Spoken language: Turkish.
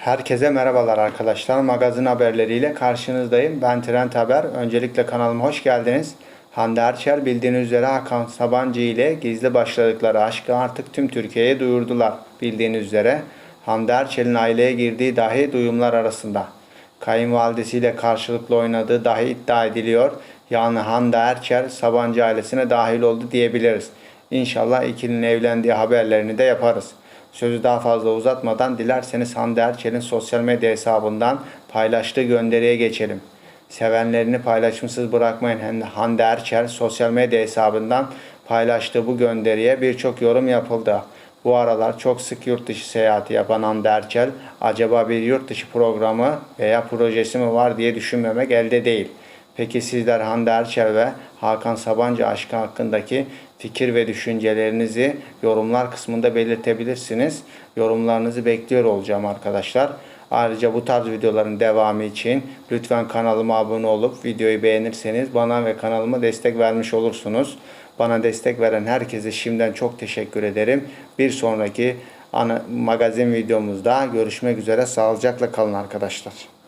Herkese merhabalar arkadaşlar. Magazin haberleriyle karşınızdayım. Ben Trend Haber. Öncelikle kanalıma hoş geldiniz. Hande Erçel bildiğiniz üzere Hakan Sabancı ile gizli başladıkları aşkı artık tüm Türkiye'ye duyurdular. Bildiğiniz üzere Hande Erçel'in aileye girdiği dahi duyumlar arasında. Kayınvalidesiyle karşılıklı oynadığı dahi iddia ediliyor. Yani Hande Erçel Sabancı ailesine dahil oldu diyebiliriz. İnşallah ikilinin evlendiği haberlerini de yaparız. Sözü daha fazla uzatmadan dilerseniz Hande Erçel'in sosyal medya hesabından paylaştığı gönderiye geçelim. Sevenlerini paylaşımsız bırakmayın. Hande Erçel sosyal medya hesabından paylaştığı bu gönderiye birçok yorum yapıldı. Bu aralar çok sık yurt dışı seyahati yapan Hande Erçel acaba bir yurt dışı programı veya projesi mi var diye düşünmemek elde değil. Peki sizler Hande Erçel ve Hakan Sabancı aşkı hakkındaki fikir ve düşüncelerinizi yorumlar kısmında belirtebilirsiniz. Yorumlarınızı bekliyor olacağım arkadaşlar. Ayrıca bu tarz videoların devamı için lütfen kanalıma abone olup videoyu beğenirseniz bana ve kanalıma destek vermiş olursunuz. Bana destek veren herkese şimdiden çok teşekkür ederim. Bir sonraki ana, magazin videomuzda görüşmek üzere. Sağlıcakla kalın arkadaşlar.